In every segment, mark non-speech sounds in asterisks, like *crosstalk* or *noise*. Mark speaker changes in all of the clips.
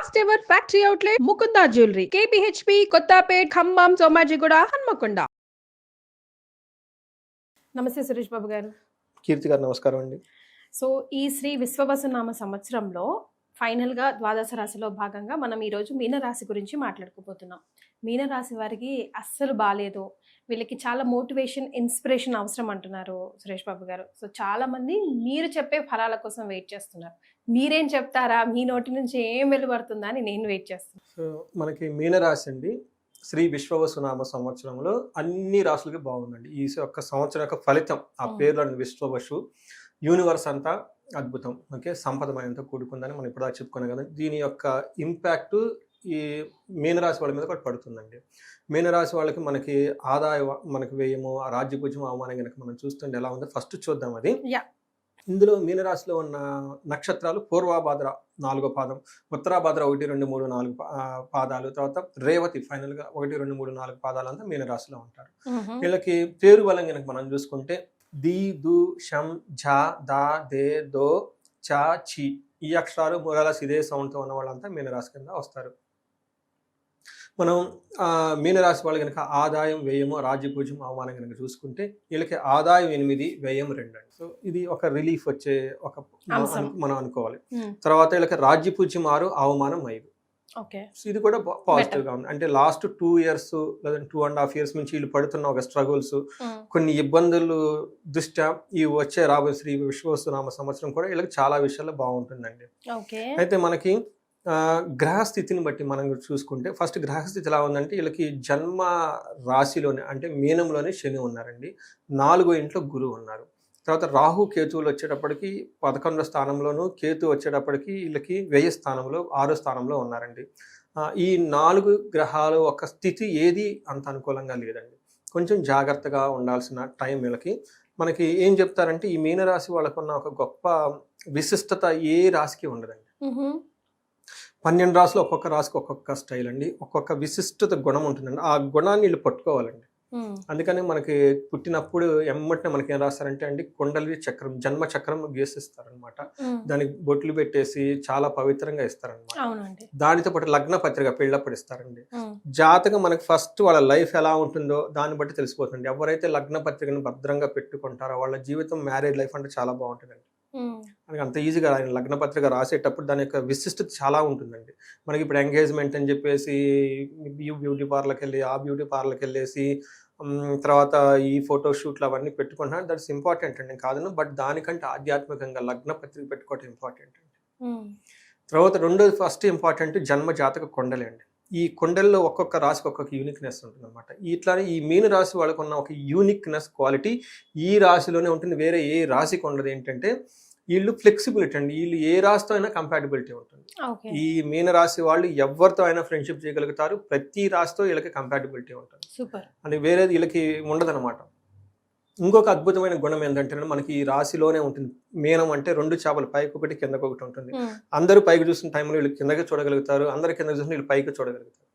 Speaker 1: First ever factory outlet Mukunda jewellery KPHB Kothapet Khammam Somajiguda Hanmakonda
Speaker 2: నమస్తే సురేష్ బాబు గారు
Speaker 3: కీర్తి గారు నమస్కారం అండి
Speaker 2: సో ఈ శ్రీ విశ్వవసునామ సంవత్సరంలో ఫైనల్గా ద్వాదశ రాశిలో భాగంగా మనం ఈరోజు మీనరాశి గురించి మాట్లాడుకోబోతున్నాం. మీనరాశి వారికి అస్సలు బాగాలేదు వీళ్ళకి చాలా మోటివేషన్ ఇన్స్పిరేషన్ అవసరం అంటున్నారు సురేష్ బాబు గారు. సో చాలా మంది మీరు చెప్పే ఫలాల కోసం వెయిట్ చేస్తున్నారు. మీరేం చెప్తారా? మీ నోటి నుంచి ఏం వెలువడుతుందా అని నేను వెయిట్ చేస్తున్నాను
Speaker 3: సో మనకి మీనరాశి అండి శ్రీ విశ్వవసునామ సంవత్సరంలో అన్ని రాసులకి బాగుందండి. ఈ యొక్క సంవత్సరం యొక్క ఫలితం ఆ. పేర్లోని విశ్వవసు యూనివర్స్ అంతా అద్భుతం. ఓకే? సంపదమయంతో కూడుకుందని మనం ఇప్పుడు చెప్పుకున్నాం కదా. దీని యొక్క ఇంపాక్ట్ ఈ మీనరాశి వాళ్ళ మీద కూడా పడుతుందండి. మీనరాశి వాళ్ళకి మనకి ఆదాయ మనకి వ్యయము ఆ రాజ్యపూజ్యం అవమానం కనుక మనం చూస్తుంటే ఎలా ఉందో ఫస్ట్ చూద్దాం అది. ఇందులో మీనరాశిలో ఉన్న నక్షత్రాలు పూర్వాభాద్ర నాలుగో పాదం ఉత్తరాభాద్ర ఒకటి రెండు మూడు నాలుగు పాదాలు తర్వాత రేవతి ఫైనల్గా ఒకటి రెండు మూడు నాలుగు పాదాలు అంతా మీనరాశిలో ఉంటారు. వీళ్ళకి పేరు బలం కనుక మనం చూసుకుంటే ది దు షం ఝ దా దే దో చ చి ఈ అక్షరాలు మొదలస్ ఇదే సౌండ్తో ఉన్న వాళ్ళంతా మీనరాశి కింద వస్తారు. మనం ఆ, మీనరాశి వాళ్ళు కనుక ఆదాయం వ్యయము రాజ్యపూజ్యం అవమానం కనుక చూసుకుంటే వీళ్ళకి ఆదాయం ఎనిమిది వ్యయం రెండు అండి. సో ఇది ఒక రిలీఫ్ వచ్చే ఒక మనం అనుకోవాలి. తర్వాత వీళ్ళకి రాజ్యపూజ్యం ఆరు అవమానం ఐదు. ఇది కూడా పాజిటివ్గా ఉంది. అంటే లాస్ట్ టూ ఇయర్స్ లేదా టూ అండ్ హాఫ్ ఇయర్స్ నుంచి వీళ్ళు పడుతున్న ఒక స్ట్రగుల్స్ కొన్ని ఇబ్బందులు దృష్ట్యా ఈ వచ్చే రాబోయే శ్రీ విశ్వవస్తునామ సంవత్సరం కూడా వీళ్ళకి చాలా విషయాల్లో బాగుంటుందండి. అయితే మనకి గ్రహస్థితిని బట్టి మనం చూసుకుంటే ఫస్ట్ గ్రహస్థితి ఎలా ఉందంటే వీళ్ళకి జన్మ రాశిలోనే అంటే మీనంలోనే శని ఉన్నారండి. నాలుగో ఇంట్లో గురువు ఉన్నారు. తర్వాత రాహు కేతువులు వచ్చేటప్పటికి పదకొండో స్థానంలోను కేతు వచ్చేటప్పటికి వీళ్ళకి వ్యయ స్థానంలో ఆరో స్థానంలో ఉన్నారండి. ఈ నాలుగు గ్రహాలు ఒక స్థితి ఏది అంత అనుకూలంగా లేదండి. కొంచెం జాగ్రత్తగా ఉండాల్సిన టైం వీళ్ళకి. మనకి ఏం చెప్తారంటే ఈ మీనరాశి వాళ్ళకున్న ఒక గొప్ప విశిష్టత ఏ రాశికి ఉండదండి. పన్నెండు రాసులు ఒక్కొక్క రాశికి ఒక్కొక్క స్టైల్ అండి. ఒక్కొక్క విశిష్టత గుణం ఉంటుందండి. ఆ గుణాన్ని వీళ్ళు పట్టుకోవాలండి. అందుకని మనకి పుట్టినప్పుడు ఎమ్మటినే మనకి ఏం రాస్తారంటే అండి కొండలి చక్రం జన్మ చక్రం గీసిస్తారనమాట దానికి బొట్లు పెట్టేసి చాలా పవిత్రంగా ఇస్తారనమాట దానితో పాటు లగ్న పత్రిక పెళ్ళప్పుడు ఇస్తారండి. జాతకం మనకి ఫస్ట్ వాళ్ళ లైఫ్ ఎలా ఉంటుందో దాన్ని బట్టి తెలిసిపోతుంది ఎవరైతే లగ్న పత్రికను భద్రంగా పెట్టుకుంటారో వాళ్ళ జీవితం మ్యారేజ్ లైఫ్ అంటే చాలా బాగుంటుందండి. మనకి అంత ఈజీగా ఆయన లగ్న పత్రిక రాసేటప్పుడు దాని యొక్క విశిష్టత చాలా ఉంటుందండి. మనకి ఇప్పుడు ఎంగేజ్మెంట్ అని చెప్పేసి ఈ బ్యూటీ పార్లర్కి వెళ్ళి ఆ బ్యూటీ పార్లర్కి వెళ్ళేసి తర్వాత ఈ ఫోటో షూట్లు అవన్నీ పెట్టుకుంటున్నారు దట్స్ ఇంపార్టెంట్ అండి. కాదను బట్ దానికంటే ఆధ్యాత్మికంగా లగ్న పత్రిక పెట్టుకోవటం ఇంపార్టెంట్ అండి. తర్వాత రెండోది ఫస్ట్ ఇంపార్టెంట్ జన్మ జాతక కొండలే అండి. ఈ కొండల్లో ఒక్కొక్క రాశికి ఒక్కొక్క యూనిక్నెస్ ఉంటుంది అనమాట ఇట్లానే ఈ మీన రాశి వాళ్ళకు ఉన్న ఒక యూనిక్నెస్ క్వాలిటీ ఈ రాశిలోనే ఉంటుంది. వేరే ఏ రాశికి ఉండదు ఏంటంటే వీళ్ళు ఫ్లెక్సిబిలిటీ అండి. వీళ్ళు ఏ రాశితో అయినా కంపాటబిలిటీ ఉంటుంది. ఈ మీన రాశి వాళ్ళు ఎవరితో అయినా ఫ్రెండ్షిప్ చేయగలుగుతారు. ప్రతి రాశితో వీళ్ళకి కంపాటబిలిటీ ఉంటుంది.
Speaker 2: సూపర్.
Speaker 3: అని వేరేది వీళ్ళకి ఉండదన్నమాట. ఇంకొక అద్భుతమైన గుణం ఏంటంటే మనకి ఈ రాశిలోనే ఉంటుంది. మీనం అంటే రెండు చేపలు పైకి ఒకటి కిందకి ఒకటి ఉంటుంది. అందరూ పైకి చూసిన టైంలో వీళ్ళు కిందకి చూడగలుగుతారు అందరు కిందకి చూసిన వీళ్ళు పైకి చూడగలుగుతారు.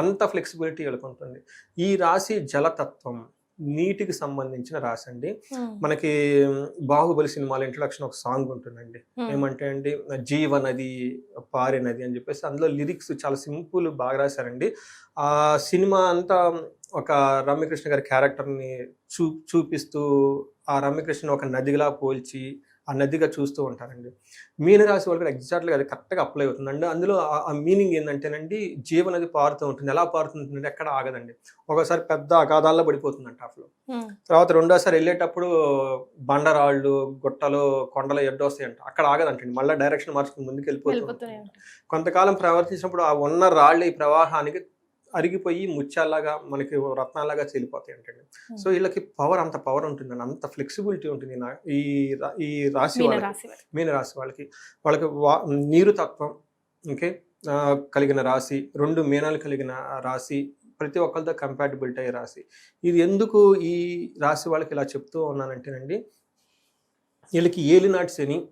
Speaker 3: అంత ఫ్లెక్సిబిలిటీ వీళ్ళకి ఉంటుంది. ఈ రాశి జలతత్వం నీటికి సంబంధించిన రాశి అండి. మనకి బాహుబలి సినిమాలో ఇంట్రడక్షన్ ఒక సాంగ్ ఉంటుందండి. ఏమంటే అండి జీవ నది పారే నది అని చెప్పేసి అందులో లిరిక్స్ చాలా సింపుల్ బాగా రాశారండి. ఆ సినిమా అంతా ఒక రమ్యకృష్ణ గారి క్యారెక్టర్ని చూ చూపిస్తూ ఆ రమ్యకృష్ణ ఒక నదిలా పోల్చి ఆ నదిగా చూస్తూ ఉంటారండి. మీనరాశి వాళ్ళు కూడా ఎగ్జాక్ట్గా అది కరెక్ట్గా అప్లై అవుతుందండి అందులో ఆ- మీనింగ్ ఏంటంటేనండి జీవనది పారుతూ ఉంటుంది. ఎలా పారుతుందంటే ఎక్కడ ఆగదండి. ఒకసారి పెద్ద అగాధాల్లో పడిపోతుందంట
Speaker 2: ఉమ్,
Speaker 3: తర్వాత రెండోసారి వెళ్ళేటప్పుడు బండరాళ్ళు గుట్టలు కొండలు ఎడ్డొస్తాయంట అక్కడ ఆగదంటండి. మళ్ళీ డైరెక్షన్ మార్చుకుని ముందుకు వెళ్ళిపోతుంది. కొంతకాలం ప్రవర్తించినప్పుడు ఆ ఉన్న రాళ్ళు ఈ ప్రవాహానికి అరిగిపోయి ముత్యాల్లాగా మనకి రత్నాలాగా చెల్లిపోతాయి అంటండి సో వీళ్ళకి పవర్ అంత పవర్ ఉంటుందండి. అంత ఫ్లెక్సిబిలిటీ ఉంటుంది నా- ఈ రా- ఈ రాశి వాళ్ళకి. మీన రాశి వాళ్ళకి. వాళ్ళకి వా- నీరు తత్వం ఓకే? కలిగిన రాశి రెండు మీనాలు కలిగిన రాశి ప్రతి ఒక్కరితో కంపాటబిలిటీ అయ్యే రాశి. ఇది ఎందుకు ఈ రాశి వాళ్ళకి ఇలా చెప్తూ ఉన్నానంటేనండి వీళ్ళకి ఏలినాటి శని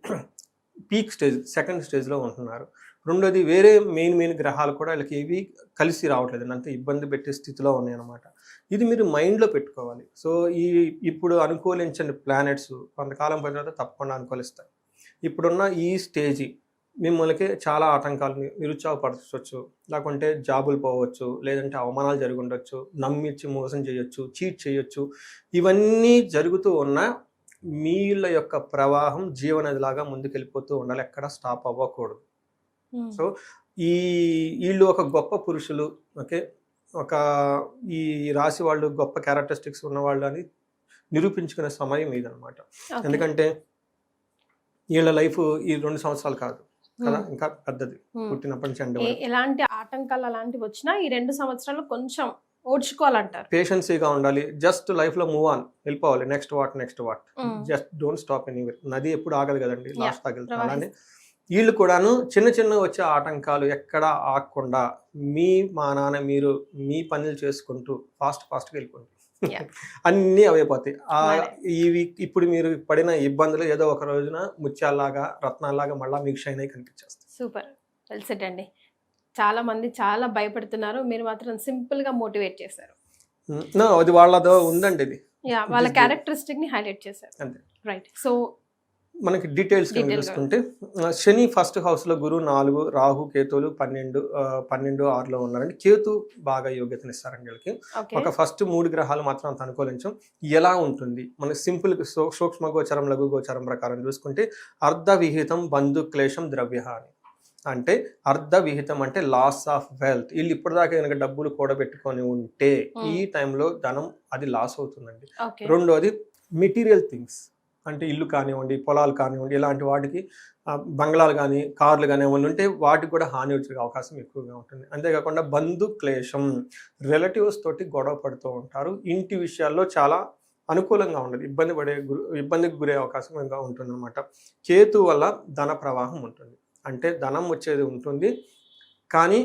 Speaker 3: పీక్ స్టేజ్ సెకండ్ స్టేజ్లో ఉంటున్నారు. రెండోది వేరే మెయిన్ మెయిన్ గ్రహాలు కూడా వీళ్ళకి ఏవి కలిసి రావట్లేదు. అంత ఇబ్బంది పెట్టే స్థితిలో ఉన్నాయన్నమాట. ఇది మీరు మైండ్లో పెట్టుకోవాలి. సో ఈ ఇప్పుడు అనుకూలించండి ప్లానెట్స్ కొంతకాలం పోయిన తర్వాత తప్పకుండా అనుకూలిస్తాయి. ఇప్పుడున్న ఈ స్టేజీ మిమ్మల్ని చాలా ఆటంకాలు నిరుత్సాహపరచవచ్చు. లేకుంటే జాబులు పోవచ్చు లేదంటే అవమానాలు జరిగి ఉండొచ్చు నమ్మించి మోసం చేయొచ్చు చీట్ చేయొచ్చు. ఇవన్నీ జరుగుతూ ఉన్న మీళ్ళ యొక్క ప్రవాహం జీవనదిలాగా ముందుకెళ్ళిపోతూ ఉండాలి. ఎక్కడ స్టాప్ అవ్వకూడదు. సో ఈ వీళ్ళు ఒక గొప్ప పురుషులు ఓకే? ఒక ఈ రాశి వాళ్ళు గొప్ప క్యారెక్టరిస్టిక్స్ ఉన్నవాళ్ళు అని నిరూపించుకునే సమయం ఇదనమాట. ఎందుకంటే వీళ్ళ లైఫ్ ఈ రెండు సంవత్సరాలు కాదు కదా?
Speaker 2: ఉమ్.
Speaker 3: ఇంకా పెద్దది.
Speaker 2: ఉమ్.
Speaker 3: పుట్టినప్పటి నుంచి
Speaker 2: ఎలాంటి ఆటంకాలు అలాంటివి వచ్చినా ఈ రెండు సంవత్సరాలు కొంచెం ఓడ్చుకోవాలంటారు.
Speaker 3: పేషెన్సీగా ఉండాలి. జస్ట్ లైఫ్లో మూవ్ ఆన్ వెళ్ళిపోవాలి. Next what next what. Just don't stop anywhere నది ఎప్పుడు ఆగదు కదండి. లాస్ట్
Speaker 2: ప్రవాహిస్తుంది.
Speaker 3: అలానే వీళ్ళు కూడాను చిన్న చిన్న వచ్చే ఆటంకాలు ఎక్కడ ఆగకుండా మీ మా నాన్న మీరు మీ పనులు చేసుకుంటూ ఫాస్ట్ ఫాస్ట్గా వెళ్ళిపోండి. *laughs* అన్నీ అవైపోతాయి. ఇవి ఇప్పుడు మీరు పడిన ఇబ్బందులు ఏదో ఒక రోజున ముత్యాల్లాగా రత్నాల్లాగా మళ్ళీ మీకు షైన్ అయి కనిపించేస్తాయి.
Speaker 2: సూపర్. వెల్ సెట్ అండి. చాలా మంది చాలా భయపడుతున్నారు. మీరు మాత్రం సింపుల్గా మోటివేట్ చేశారు.
Speaker 3: అది వాళ్ళదో ఉందండి ఇది.
Speaker 2: వాళ్ళ
Speaker 3: This good.
Speaker 2: క్యారెక్టరిస్టిక్ని హైలైట్ చేశారు. రైట్ సో
Speaker 3: మనకి డీటెయిల్స్. చూసుకుంటే శని ఫస్ట్ హౌస్లో గురువు నాలుగు రాహు కేతువులు పన్నెండు పన్నెండు ఆరులో ఉన్నారండి. కేతు బాగా యోగ్యతని ఇస్తారండి వీళ్ళకి
Speaker 2: ఓకే.
Speaker 3: ఒక ఫస్ట్ మూడు గ్రహాలు మాత్రం అంత అనుకూలించం. ఎలా ఉంటుంది? మనకి సింపుల్ సూ- సూక్ష్మ గోచరం లఘు గోచరం ప్రకారం చూసుకుంటే అర్ధ విహితం బంధు క్లేశం ద్రవ్యహాని అంటే అర్ధ విహితం అంటే లాస్ ఆఫ్ వెల్త్ వీళ్ళు ఇప్పటిదాకా కనుక డబ్బులు కూడబెట్టుకొని ఉంటే. ఈ టైంలో ధనం అది లాస్ అవుతుందండి. రెండోది మెటీరియల్ థింగ్స్ అంటే ఇల్లు కానివ్వండి పొలాలు కానివ్వండి ఇలాంటి వాటికి బంగ్లాలు కానీ కార్లు కానీ ఏమైనా ఉంటే వాటికి కూడా హాని వచ్చే అవకాశం ఎక్కువగా ఉంటుంది. అంతేకాకుండా బంధు క్లేశం రిలేటివ్స్ తోటి గొడవ పడుతూ ఉంటారు. ఇంటి విషయాల్లో చాలా అనుకూలంగా ఉండదు. ఇబ్బంది పడే గురి ఇబ్బందికి గురే అవకాశం ఇంకా ఉంటుంది అనమాట కేతు వల్ల ధన ప్రవాహం ఉంటుంది. అంటే ధనం వచ్చేది ఉంటుంది. కానీ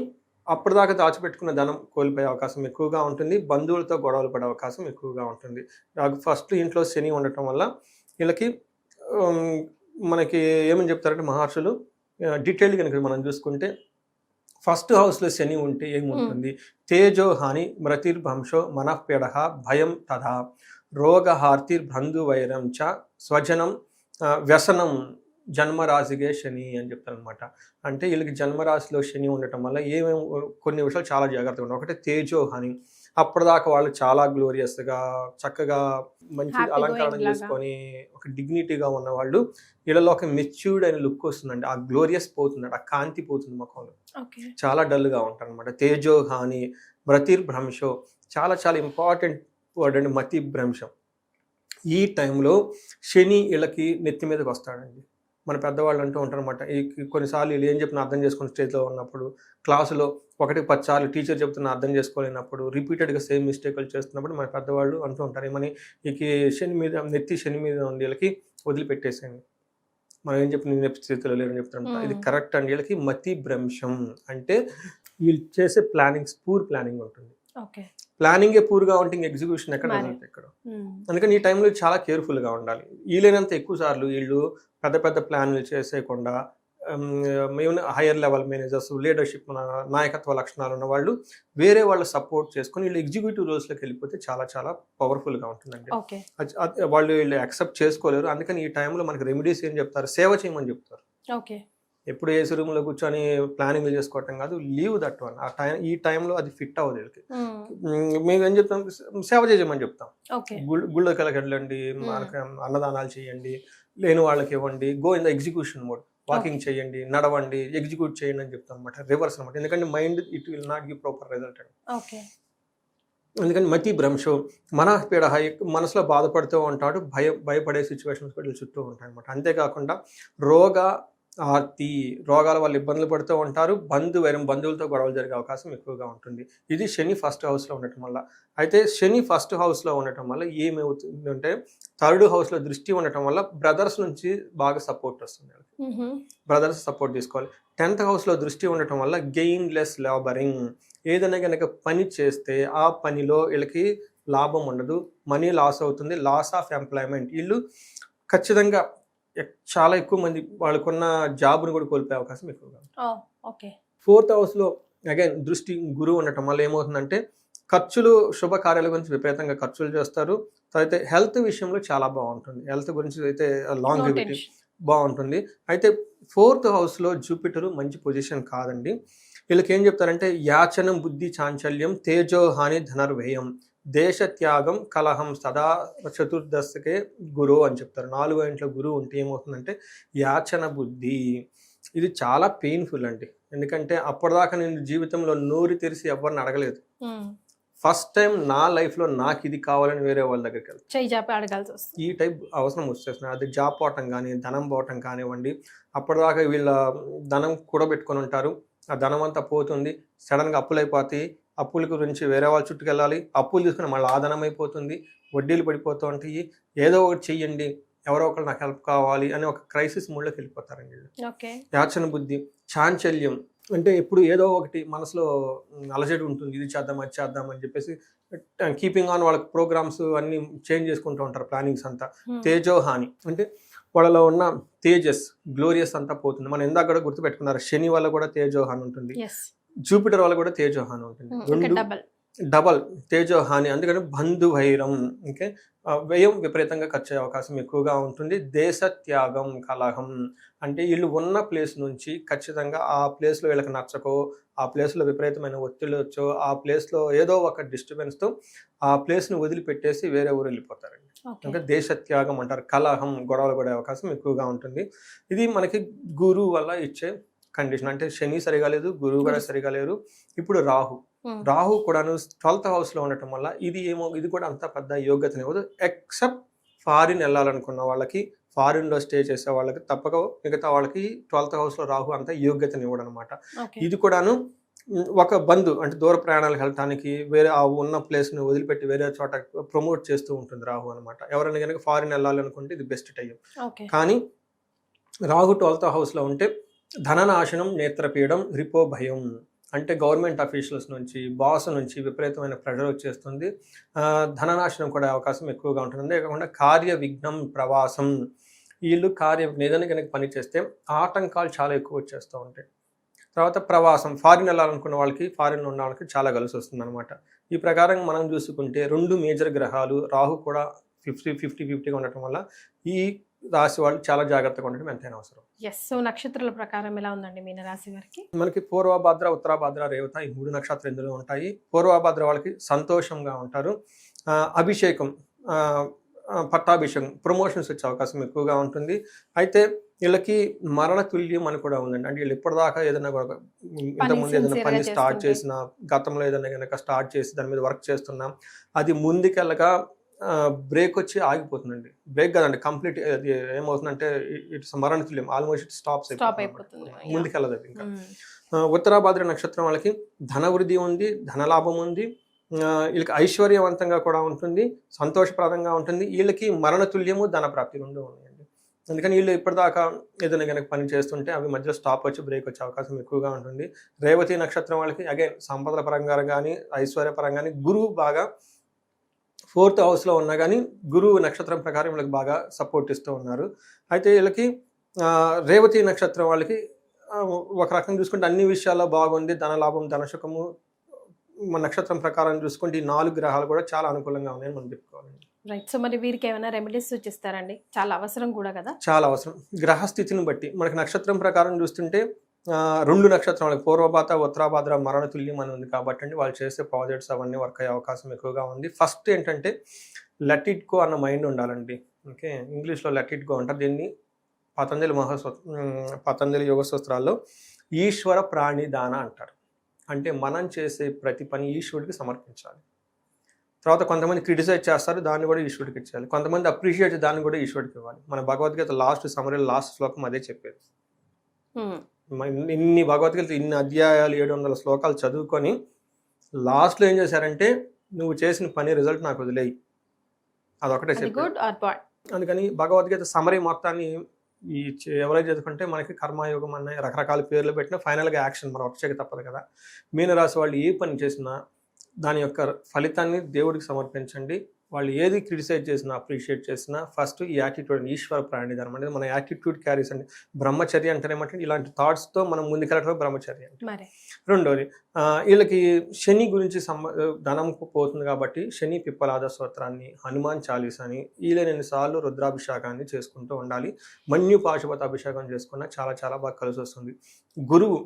Speaker 3: అప్పటిదాకా దాచిపెట్టుకున్న ధనం కోల్పోయే అవకాశం ఎక్కువగా ఉంటుంది. బంధువులతో గొడవలు పడే అవకాశం ఎక్కువగా ఉంటుంది. నాకు ఫస్ట్ ఇంట్లో శని ఉండటం వల్ల వీళ్ళకి మనకి ఏమని చెప్తారంటే మహర్షులు డీటెయిల్డ్ కనుక మనం చూసుకుంటే ఫస్ట్ హౌస్లో శని ఉంటే ఏముంటుంది? తేజో హాని మృతిర్భంశో మనఃపీడ భయం తథా. రోగహార్తిర్ బంధువైరం చ స్వజనం వ్యసనం జన్మరాశిగే శని అని చెప్తారనమాట అంటే వీళ్ళకి జన్మరాశిలో శని ఉండటం వల్ల ఏమేమి కొన్ని విషయాలు చాలా జాగ్రత్తగా ఉంటాయి ఒకటి తేజో హాని. అప్పటిదాకా వాళ్ళు చాలా గ్లోరియస్గా చక్కగా మంచి అలంకరణ. చేసుకొని ఒక డిగ్నిటీగా ఉన్న వాళ్ళు వీళ్ళలో ఒక మెచ్యూర్డ్ అయిన లుక్ వస్తుందండి. ఆ గ్లోరియస్ పోతుంది ఆ కాంతి పోతుంది ముఖంలో. చాలా డల్గా ఉంటారు అనమాట తేజో హాని భ్రతిర్భ్రంశో చాలా చాలా ఇంపార్టెంట్ వర్డ్ అండి మతి భ్రంశం. ఈ టైంలో శని వీళ్ళకి నెత్తి మీదకి వస్తాడండి. మన పెద్దవాళ్ళు అంటూ ఉంటారన్నమాట. ఈ కొన్నిసార్లు వీళ్ళు ఏం చెప్పిన అర్థం చేసుకుని స్టేజ్లో ఉన్నప్పుడు క్లాసులో ఒకటి పది సార్లు టీచర్ చెప్తున్న అర్థం చేసుకోలేనప్పుడు రిపీటెడ్గా సేమ్ మిస్టేక్లు చేస్తున్నప్పుడు మన పెద్దవాళ్ళు అంటూ ఉంటారు. ఏమని? ఈ శని మీద నెత్తి శని మీద ఉండి వీళ్ళకి వదిలిపెట్టేసేయండి. మనం ఏం చెప్పిన నెప్పి స్థితిలో లేరని చెప్తారంట ఇది. కరెక్ట్ అండి. వీళ్ళకి మతి భ్రంశం. అంటే వీళ్ళు చేసే ప్లానింగ్స్ పూర్ ప్లానింగ్ ఉంటుంది. ప్లానింగే పూర్గా ఉంటే ఎగ్జిక్యూషన్ ఎక్కడ ఎక్కడ? అందుకని ఈ టైంలో చాలా కేర్ఫుల్గా ఉండాలి. వీలైనంత ఎక్కువ సార్లు వీళ్ళు పెద్ద పెద్ద ప్లాన్లు చేసేయకుండా మేము హైయర్ లెవెల్ మేనేజర్స్ లీడర్షిప్ నాయకత్వ లక్షణాలు ఉన్న వాళ్ళు వేరే వాళ్ళు సపోర్ట్ చేసుకొని వీళ్ళు ఎగ్జిక్యూటివ్ రోల్స్లోకి వెళ్ళిపోతే చాలా చాలా పవర్ఫుల్గా ఉంటుందండి. వాళ్ళు వీళ్ళు యాక్సెప్ట్ చేసుకోలేరు. అందుకని ఈ టైంలో మనకి రెమెడీస్ ఏం చెప్తారు? సేవ చేయమని చెప్తారు.
Speaker 2: ఓకే.
Speaker 3: ఎప్పుడు ఏసీ రూమ్లో కూర్చొని ప్లానింగ్ చేసుకోవటం కాదు లీవ్ దట్ వన్ ఆ టైం ఈ టైంలో అది ఫిట్ అవ్వదు వీళ్ళకి. మేము ఏం చెప్తాం? సేవ చేయమని చెప్తాం. గుళ్ళకి వెళ్ళండి మనకి అన్నదానాలు చేయండి లేని వాళ్ళకి ఇవ్వండి go in the execution mode walking చేయండి నడవండి ఎగ్జిక్యూట్ చేయండి అని చెప్తాం అనమాట రివర్స్ అనమాట ఎందుకంటే mind it will not give proper result అండి అందుకని మతి భ్రంశం మనపీడ హై మనసులో బాధపడుతూ ఉంటాడు భయ భయపడే సిచ్యువేషన్స్ కూడా చుట్టూ ఉంటాయి అనమాట అంతేకాకుండా రోగ ఆర్తి రోగాల వల్ల ఇబ్బందులు పడుతూ ఉంటారు. బంధు వేరే బంధువులతో గొడవలు జరిగే అవకాశం ఎక్కువగా ఉంటుంది. ఇది శని ఫస్ట్ హౌస్లో ఉండటం వల్ల. అయితే శని ఫస్ట్ హౌస్లో ఉండటం వల్ల ఏమవుతుంది అంటే థర్డ్ హౌస్లో దృష్టి ఉండటం వల్ల బ్రదర్స్ నుంచి బాగా సపోర్ట్ వస్తుంది. బ్రదర్స్ సపోర్ట్ తీసుకోవాలి. టెన్త్ హౌస్లో దృష్టి ఉండటం వల్ల గెయిన్ లెస్ లేబరింగ్. ఏదైనా కనుక పని చేస్తే ఆ పనిలో వీళ్ళకి లాభం ఉండదు. మనీ లాస్ అవుతుంది. Loss of employment. వీళ్ళు ఖచ్చితంగా చాలా ఎక్కువ మంది వాళ్ళకున్న జాబ్ను కూడా కోల్పోయే అవకాశం ఎక్కువగా.
Speaker 2: ఓకే.
Speaker 3: ఫోర్త్ హౌస్లో అగైన్ దృష్టి గురువు ఉండటం వల్ల ఏమవుతుందంటే ఖర్చులు శుభకార్యాల గురించి విపరీతంగా ఖర్చులు చేస్తారు. తర్వాత హెల్త్ విషయంలో చాలా బాగుంటుంది. హెల్త్ గురించి అయితే లాంగ్ బాగుంటుంది. అయితే ఫోర్త్ హౌస్లో జూపిటర్ మంచి పొజిషన్ కాదండి. వీళ్ళకి ఏం చెప్తారంటే యాచనం బుద్ధి చాంచల్యం తేజో హాని ధనర్వ్యయం. దేశ త్యాగం కలహం సదా చతుర్దశకే గురువు అని చెప్తారు. నాలుగో ఇంట్లో గురువు ఉంటే ఏమవుతుందంటే యాచన బుద్ధి. ఇది చాలా పెయిన్ఫుల్ అండి. ఎందుకంటే అప్పటిదాకా నేను జీవితంలో నోరు తెరిచి ఎవరిని అడగలేదు. ఫస్ట్ టైం నా లైఫ్లో నాకు ఇది కావాలని వేరే వాళ్ళ దగ్గరికి వెళ్తాను ఈ టైప్ అవసరం వచ్చేస్తుంది. అది జాబ్ పోవటం కానీ ధనం పోవటం కానివ్వండి. అప్పటిదాకా వీళ్ళ ధనం కూడబెట్టుకొని ఉంటారు. ఆ ధనం అంతా పోతుంది సడన్గా అప్పులు అయిపోతాయి. అప్పుల గురించి వేరే వాళ్ళ చుట్టుకు వెళ్ళాలి అప్పులు తీసుకుని మళ్ళీ ఆ ధనం అయిపోతుంది వడ్డీలు పడిపోతూ ఉంటాయి. ఏదో ఒకటి చెయ్యండి. ఎవరో ఒకరు నాకు హెల్ప్ కావాలి అని ఒక క్రైసిస్ మూడ్లోకి వెళ్ళిపోతారండి వీళ్ళు. యాచన బుద్ధి చాంచల్యం అంటే ఎప్పుడు ఏదో ఒకటి మనసులో అలజడి ఉంటుంది. ఇది చేద్దాం అది చేద్దాం అని చెప్పేసి కీపింగ్ ఆన్ వాళ్ళకి ప్రోగ్రామ్స్ అన్ని చేంజ్ చేసుకుంటూ ఉంటారు ప్లానింగ్స్ అంతా.
Speaker 2: ఉమ్.
Speaker 3: తేజోహాని అంటే వాళ్ళలో ఉన్న తేజస్ గ్లోరియస్ అంతా పోతుంది. మనం ఇందాక కూడా గుర్తుపెట్టుకున్నారు శని వల్ల కూడా తేజోహాని ఉంటుంది. జూపిటర్ వల్ల కూడా తేజోహాని ఉంటుంది. రెండు
Speaker 2: డబల్.
Speaker 3: తేజోహాని అందుకని బంధు వైరం ఓకే? వ్యయం విపరీతంగా ఖర్చు అయ్యే అవకాశం ఎక్కువగా ఉంటుంది. దేశ త్యాగం కలహం. అంటే వీళ్ళు ఉన్న ప్లేస్ నుంచి ఖచ్చితంగా ఆ ప్లేస్లో వీళ్ళకి నచ్చకో ఆ ప్లేస్లో విపరీతమైన ఒత్తిడి వచ్చో ఆ ప్లేస్లో ఏదో ఒక డిస్టర్బెన్స్తో ఆ ప్లేస్ని వదిలిపెట్టేసి వేరే ఊరు వెళ్ళిపోతారండి. ఇంకా దేశ త్యాగం అంటారు. కలహం గొడవలు పడే అవకాశం ఎక్కువగా ఉంటుంది. ఇది మనకి గురువు వల్ల ఇచ్చే కండిషన్. అంటే శని సరిగా లేదు గురువు కూడా
Speaker 2: గురు. సరిగా
Speaker 3: లేరు. ఇప్పుడు రాహు. రాహు కూడాను ట్వెల్త్ హౌస్లో ఉండటం వల్ల ఇది ఏమో ఇది కూడా అంత పెద్ద యోగ్యతనివ్వదు ఎక్సెప్ట్ ఫారిన్ వెళ్ళాలనుకున్న వాళ్ళకి ఫారిన్లో స్టే చేసే వాళ్ళకి తప్పక మిగతా వాళ్ళకి ట్వెల్త్ హౌస్లో రాహు అంత యోగ్యతనివ్వడు అనమాట
Speaker 2: ఓకే.
Speaker 3: ఇది కూడాను ఒక బంధు అంటే దూర ప్రయాణాలకు వెళ్ళటానికి వేరే ఆ ఉన్న ప్లేస్ని వదిలిపెట్టి వేరే చోట ప్రమోట్ చేస్తూ ఉంటుంది రాహు అనమాట ఎవరైనా కనుక ఫారిన్ వెళ్ళాలి అనుకుంటే ఇది బెస్ట్ టైం. కానీ రాహు ట్వెల్త్ హౌస్లో ఉంటే ధననాశనం నేత్రపీయడం రిపో భయం అంటే గవర్నమెంట్ అఫీషియల్స్ నుంచి బాస్ నుంచి విపరీతమైన ప్రెషర్ వచ్చేస్తుంది. ధననాశనం కూడా అవకాశం ఎక్కువగా ఉంటుంది. అంతేకాకుండా కార్య విఘ్నం ప్రవాసం. వీళ్ళు కార్య ఏదైనా కనుక పని చేస్తే ఆటంకాలు చాలా ఎక్కువ వచ్చేస్తూ ఉంటాయి. తర్వాత ప్రవాసం ఫారిన్ వెళ్ళాలనుకున్న వాళ్ళకి ఫారిన్ ఉన్న వాళ్ళకి చాలా కలిసి వస్తుంది అనమాట ఈ ప్రకారం మనం చూసుకుంటే రెండు మేజర్ గ్రహాలు రాహు కూడా ఫిఫ్టీ ఫిఫ్టీ ఫిఫ్టీగా ఉండటం వల్ల ఈ రాశి వాళ్ళు చాలా జాగ్రత్తగా ఉండటం ఎంతైనా అవసరం.
Speaker 2: ఎస్ సో నక్షత్రాల ప్రకారం ఎలా ఉందండి మీనరాశి వారికి?
Speaker 3: మనకి పూర్వభద్ర ఉత్తరాభద్ర రేవత ఈ మూడు నక్షత్రాలు ఇందులో ఉంటాయి. పూర్వభద్ర వాళ్ళకి సంతోషంగా ఉంటారు. అభిషేకం పట్టాభిషేకం ప్రమోషన్స్ వచ్చే అవకాశం ఎక్కువగా ఉంటుంది. అయితే వీళ్ళకి మరణ తుల్యం అని కూడా ఉందండి. అంటే వీళ్ళు ఇప్పటిదాకా ఏదైనా ఇంతకుముందు ఏదైనా పని స్టార్ట్. చేసిన గతంలో ఏదైనా కనుక స్టార్ట్ చేసి దాని మీద వర్క్ చేస్తున్నాం అది ముందుకెళ్ళగా బ్రేక్ వచ్చి ఆగిపోతుందండి. బ్రేక్ కదండి కంప్లీట్ అది ఏమవుతుందంటే ఇట్స్ మరణ తుల్యం ఆల్మోస్ట్ ఇట్ స్టాప్స్
Speaker 2: స్టాప్ అయిపోతుంది.
Speaker 3: ముందుకెళ్ళదు అది ఇంకా. ఆ, ఉత్తరాభాద్ర నక్షత్రం వాళ్ళకి ధన వృద్ధి ఉంది ధనలాభం ఉంది వీళ్ళకి ఐశ్వర్యవంతంగా కూడా ఉంటుంది సంతోషప్రదంగా ఉంటుంది వీళ్ళకి మరణ తుల్యము ధన ప్రాప్తి రెండు ఉన్నాయండి. అందుకని వీళ్ళు ఇప్పటిదాకా ఏదైనా కనుక పని చేస్తుంటే అవి మధ్యలో స్టాప్ వచ్చి బ్రేక్ వచ్చే అవకాశం ఎక్కువగా ఉంటుంది. రేవతి నక్షత్రం వాళ్ళకి అగైన్ సంపదల పరంగా కానీ ఐశ్వర్య పరంగా కానీ గురువు బాగా ఫోర్త్ హౌస్లో ఉన్నా కానీ గురువు నక్షత్రం ప్రకారం వీళ్ళకి బాగా సపోర్ట్ ఇస్తూ ఉన్నారు. అయితే వీళ్ళకి రేవతి నక్షత్రం వాళ్ళకి ఒక రకం చూసుకుంటే అన్ని విషయాల్లో బాగుంది. ధనలాభం ధనసుఖము మన నక్షత్రం ప్రకారం చూసుకుంటే ఈ నాలుగు గ్రహాలు కూడా చాలా అనుకూలంగా ఉన్నాయని మనం చెప్పుకోవాలండి
Speaker 2: రైట్ సో మరి వీరికి ఏమైనా రెమెడీస్ సూచిస్తారండి? చాలా అవసరం కూడా కదా?
Speaker 3: చాలా అవసరం. గ్రహస్థితిని బట్టి మనకి నక్షత్రం ప్రకారం చూస్తుంటే రెండు నక్షత్రాలు పూర్వపాత ఉత్తరాభాద్ర మరణ తుల్యం అని ఉంది కాబట్టి అండి. వాళ్ళు చేసే ప్రాజెక్ట్స్ అవన్నీ వర్క్ అయ్యే అవకాశం ఎక్కువగా ఉంది. ఫస్ట్ ఏంటంటే లెట్ ఇట్ గో అన్న మైండ్ ఉండాలండి. ఓకే? ఇంగ్లీష్లో లెట్ ఇట్ గో అంటారు. దీన్ని పతంజలి మహాస్వ పతంజలి యోగ సూత్రాల్లో ఈశ్వర ప్రాణిదాన అంటారు. అంటే మనం చేసే ప్రతి పని ఈశ్వరుడికి సమర్పించాలి. తర్వాత కొంతమంది క్రిటిసైజ్ చేస్తారు దాన్ని కూడా ఈశ్వరుడికి ఇచ్చేయాలి. కొంతమంది అప్రిషియేట్ దాన్ని కూడా ఈశ్వరుడికి ఇవ్వాలి. మన భగవద్గీత లాస్ట్ సమరీ లాస్ట్ శ్లోకం అదే చెప్పేది. ఇన్ని భగవద్గీత ఇన్ని అధ్యాయాలు ఏడు వందల శ్లోకాలు చదువుకొని లాస్ట్లో ఏం చేశారంటే నువ్వు చేసిన పని రిజల్ట్ నాకు వదిలేయి. అదొకటే చెప్పారు.
Speaker 2: బాడ్?
Speaker 3: అందుకని భగవద్గీత సమరీ మొత్తాన్ని ఈ ఎవరైతే చదువుకుంటే మనకి కర్మయోగం అన్న రకరకాల పేర్లు పెట్టినా ఫైనల్గా యాక్షన్ మనం వచ్చేకి తప్పదు కదా. మీనరాశి వాళ్ళు ఏ పని చేసినా దాని యొక్క ఫలితాన్ని దేవుడికి సమర్పించండి. వాళ్ళు ఏది క్రిటిసైజ్ చేసినా అప్రిషియేట్ చేసినా ఫస్ట్ ఈ యాటిట్యూడ్ ఈశ్వర ప్రాణిధర్మం అనేది మన యాటిట్యూడ్ క్యారీస్ అండి. బ్రహ్మచర్య అంటేనే ఏమంటే ఇలాంటి థాట్స్తో మనం ముందుకెళ్ళడం బ్రహ్మచర్య అంటే రెండోది వీళ్ళకి శని గురించి సంబ ధనం పోతుంది కాబట్టి శని పిప్పలాద స్తోత్రాన్ని హనుమాన్ చాలీసాని వీలైనన్ని సార్లు రుద్రాభిషేకాన్ని చేసుకుంటూ ఉండాలి. మన్యు పాశుపత అభిషేకం చేసుకున్న చాలా చాలా బాగా కలిసి వస్తుంది. గురువు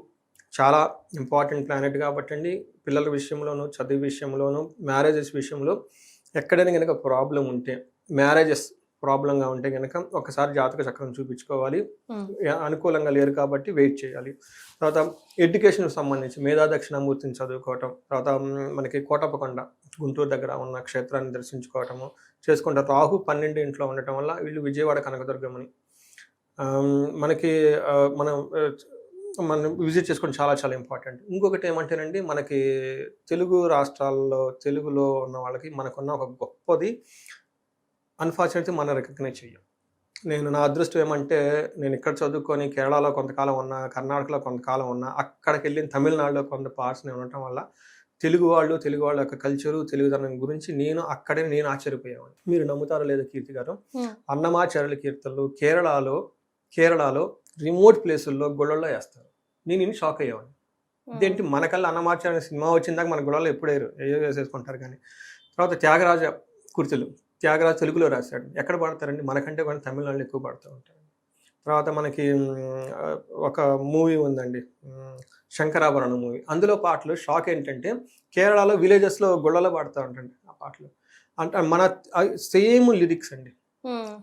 Speaker 3: చాలా ఇంపార్టెంట్ ప్లానెట్ కాబట్టి అండి. పిల్లల విషయంలోనూ చదువు విషయంలోనూ మ్యారేజెస్ విషయంలో ఎక్కడైనా కనుక ప్రాబ్లం ఉంటే మ్యారేజెస్ ప్రాబ్లంగా ఉంటే కనుక ఒకసారి జాతక చక్రం చూపించుకోవాలి. అనుకూలంగా లేరు కాబట్టి వెయిట్ చేయాలి. తర్వాత ఎడ్యుకేషన్కి సంబంధించి మేధా దక్షిణామూర్తిని చదువుకోవటం తర్వాత మనకి కోటపకొండ గుంటూరు దగ్గర ఉన్న క్షేత్రాన్ని దర్శించుకోవటము చేసుకుంటారు రాహు పన్నెండు ఇంట్లో ఉండటం వల్ల వీళ్ళు విజయవాడ కనకదుర్గమని. మనకి మనం మనం విజిట్ చేసుకోవడం చాలా చాలా ఇంపార్టెంట్ ఇంకొకటి ఏమంటేనండి మనకి తెలుగు రాష్ట్రాల్లో తెలుగులో ఉన్న వాళ్ళకి మనకున్న ఒక గొప్పది అన్ఫార్చునేట్లీ మనం రికగ్నైజ్ చెయ్యం. నేను నా అదృష్టం ఏమంటే నేను ఇక్కడ చదువుకొని కేరళలో కొంతకాలం ఉన్నా కర్ణాటకలో కొంతకాలం ఉన్నా అక్కడికి వెళ్ళిన తమిళనాడులో కొంత పార్ట్స్ నేను ఉండటం వల్ల తెలుగు వాళ్ళు తెలుగు వాళ్ళ యొక్క కల్చరు తెలుగుదనం గురించి నేను అక్కడే నేను ఆశ్చర్యపోయాను మీరు నమ్ముతారో లేదో కీర్తి గారు అన్నమాచార్యుల కీర్తనలు కేరళలో కేరళలో రిమోట్ ప్లేసుల్లో గొడవల్లో వేస్తారు. నేను ఇన్ని షాక్ అయ్యాను
Speaker 2: ఉమ్,
Speaker 3: ఇదేంటి మనకల్లా అన్నమాచార్య సినిమా వచ్చిందాక మన గొడవలు ఎప్పుడేరు ఏయో వేసేసుకుంటారు కానీ. తర్వాత త్యాగరాజ కుర్తులు త్యాగరాజ తెలుగులో రాశాడు. ఎక్కడ పాడతారండి? మనకంటే కూడా తమిళనాడులో ఎక్కువ పాడుతూ ఉంటారు తర్వాత మనకి ఒక మూవీ ఉందండి. శంకరాభరణం మూవీ. అందులో పాటలు షాక్ ఏంటంటే కేరళలో విలేజెస్లో గొడవలో పాడుతూ ఉంటారండి ఆ పాటలు. అంటే మన సేమ్ లిరిక్స్ అండి.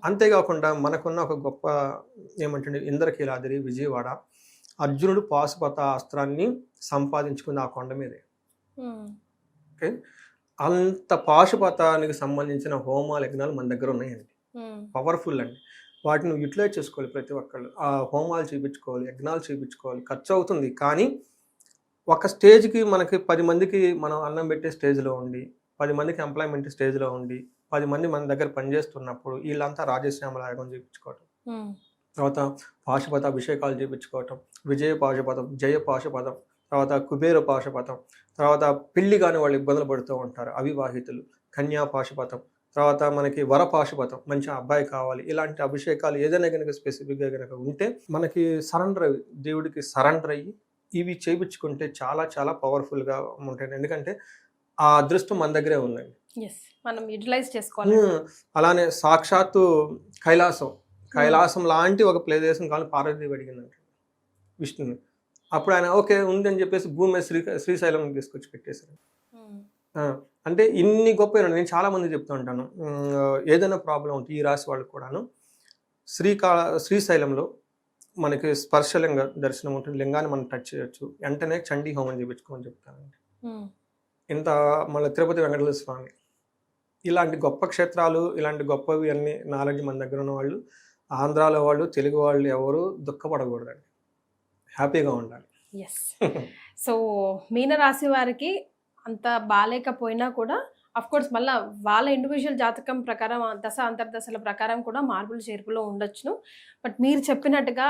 Speaker 3: అంతేకాకుండా మనకున్న ఒక గొప్ప ఏమంటే ఇంద్రకీలాద్రి విజయవాడ అర్జునుడు పాశుపత అస్త్రాన్ని సంపాదించుకుంది ఆ కొండ మీదే.
Speaker 2: ఉమ్,
Speaker 3: అంత పాశుపతానికి సంబంధించిన హోమాల యజ్ఞాలు మన దగ్గర ఉన్నాయండి. పవర్ఫుల్ అండి. వాటిని యూటిలైజ్ చేసుకోవాలి ప్రతి ఒక్కళ్ళు. ఆ హోమాలు చూపించుకోవాలి యజ్ఞాలు చూపించుకోవాలి ఖర్చు అవుతుంది. కానీ ఒక స్టేజ్కి మనకి పది మందికి మనం అన్నం పెట్టే స్టేజ్లో ఉండి పది మందికి ఎంప్లాయ్మెంట్ స్టేజ్లో ఉండి పది మంది మన దగ్గర పనిచేస్తున్నప్పుడు వీళ్ళంతా రాజశ్యామల యాగం చూపించుకోవటం.
Speaker 2: ఉమ్,
Speaker 3: తర్వాత పాశుపత అభిషేకాలు చేయించుకోవటం విజయ పాశుపతం జయ పాశుపతం తర్వాత కుబేర పాశుపతం తర్వాత పెళ్ళి కాని వాళ్ళు ఇబ్బందులు పడుతూ ఉంటారు అవివాహితులు కన్యా పాశుపతం తర్వాత మనకి వర పాశుపతం మంచి అబ్బాయి కావాలి ఇలాంటి అభిషేకాలు ఏదైనా కనుక స్పెసిఫిక్గా కనుక ఉంటే మనకి సరెండర్ అయ్యి దేవుడికి సరెండర్ అయ్యి ఇవి చేయించుకుంటే చాలా చాలా పవర్ఫుల్గా ఉంటాయి. ఎందుకంటే ఆ అదృష్టం మన దగ్గరే ఉందండి.
Speaker 2: ఎస్ మనం యూటిలైజ్ చేసుకోవాలి.
Speaker 3: అలానే సాక్షాత్తు కైలాసం కైలాసం లాంటి ఒక ప్రదేశం కావాలి పార్వతీదేవి అడిగిందంట విష్ణుని. అప్పుడు ఆయన ఓకే ఉందని చెప్పేసి భూమి శ్రీ శ్రీశైలం తీసుకొచ్చి పెట్టేశారు. అంటే ఇన్ని గొప్ప నేను చాలా మంది చెప్తూ ఉంటాను. ఏదైనా ప్రాబ్లం ఉంటే ఈ రాశి వాళ్ళకి కూడాను శ్రీకా శ్రీశైలంలో మనకి స్పర్శలింగ దర్శనం ఉంటుంది లింగాన్ని మనం టచ్ చేయొచ్చు. వెంటనే చండీ హోమం చేయించుకోమని చెప్తానండి ఇంత మళ్ళీ తిరుపతి వెంకటేశ్వర స్వామి. ఇలాంటి గొప్ప క్షేత్రాలు ఇలాంటి గొప్పవి అన్ని నాలెడ్జ్ మన దగ్గర ఉన్న వాళ్ళు ఆంధ్రాలో వాళ్ళు తెలుగు వాళ్ళు ఎవరు దుఃఖపడకూడదండి. హ్యాపీగా ఉండాలి.
Speaker 2: ఎస్ సో మీనరాశి వారికి అంత బాగాలేకపోయినా కూడా అఫ్ కోర్స్ మళ్ళీ వాళ్ళ ఇండివిజువల్ జాతకం ప్రకారం దశ అంతర్దశల ప్రకారం కూడా మార్పులు చేర్పులో ఉండొచ్చును. బట్ మీరు చెప్పినట్టుగా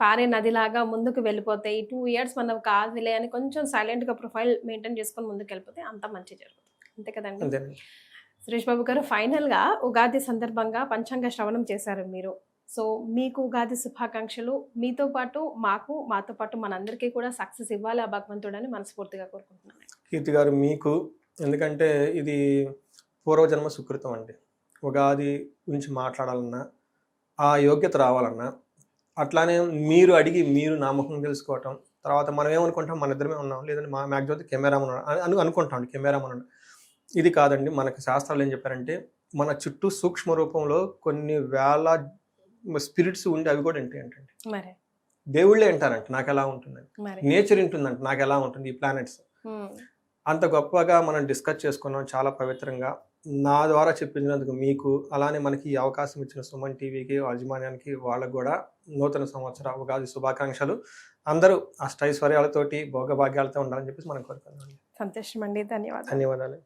Speaker 2: పారే నదిలాగా ముందుకు వెళ్ళిపోతే ఈ టూ ఇయర్స్ మనం కాదులే అని కొంచెం సైలెంట్గా ప్రొఫైల్ మెయింటైన్ చేసుకొని ముందుకు వెళ్ళిపోతే అంత మంచి జరుగుతుంది. అంతే కదండి? సురేష్ బాబు గారు ఫైనల్గా ఉగాది సందర్భంగా పంచాంగ శ్రవణం చేశారు మీరు. సో మీకు ఉగాది శుభాకాంక్షలు. మీతో పాటు మాకు మాతో పాటు మనందరికీ కూడా సక్సెస్ ఇవ్వాలి ఆ భగవంతుడని మనస్ఫూర్తిగా కోరుకుంటున్నాను
Speaker 3: కీర్తి గారు మీకు ఎందుకంటే ఇది పూర్వజన్మ సుకృతం అండి. ఉగాది గురించి మాట్లాడాలన్నా ఆ యోగ్యత రావాలన్నా అట్లానే మీరు అడిగి మీరు నామకం తెలుసుకోవటం తర్వాత మనం ఏమనుకుంటాం మన ఇద్దరమే ఉన్నాం లేదంటే మా మ్యాక్సిమం కెమెరా ఉన్నాడు అని అను అనుకుంటాం కెమెరా ఉన్నాడు ఇది కాదండి. మనకి శాస్త్రాలు ఏం చెప్పారంటే మన చుట్టూ సూక్ష్మ రూపంలో కొన్ని వేల స్పిరిట్స్ ఉండి అవి కూడా ఉంటాయి ఏంటంటే
Speaker 2: మరి.
Speaker 3: దేవుళ్ళే అంటారంట నాకు ఎలా ఉంటుందని
Speaker 2: మరి.
Speaker 3: నేచర్ ఉంటుందంట నాకు ఎలా ఉంటుంది ఈ ప్లానెట్స్? అంత గొప్పగా మనం డిస్కస్ చేసుకున్నాం చాలా పవిత్రంగా. నా ద్వారా చెప్పించినందుకు మీకు అలానే మనకి ఈ అవకాశం ఇచ్చిన సుమన్ టీవీకి యాజమాన్యానికి వాళ్ళకు కూడా నూతన సంవత్సర ఉగాది శుభాకాంక్షలు. అందరూ అష్టైశ్వర్యాలతోటి భోగభాగ్యాలతో ఉండాలని చెప్పేసి మనం కోరుకుందాం
Speaker 2: సంతోషం అండి ధన్యవాదాలు.
Speaker 3: ధన్యవాదాలు.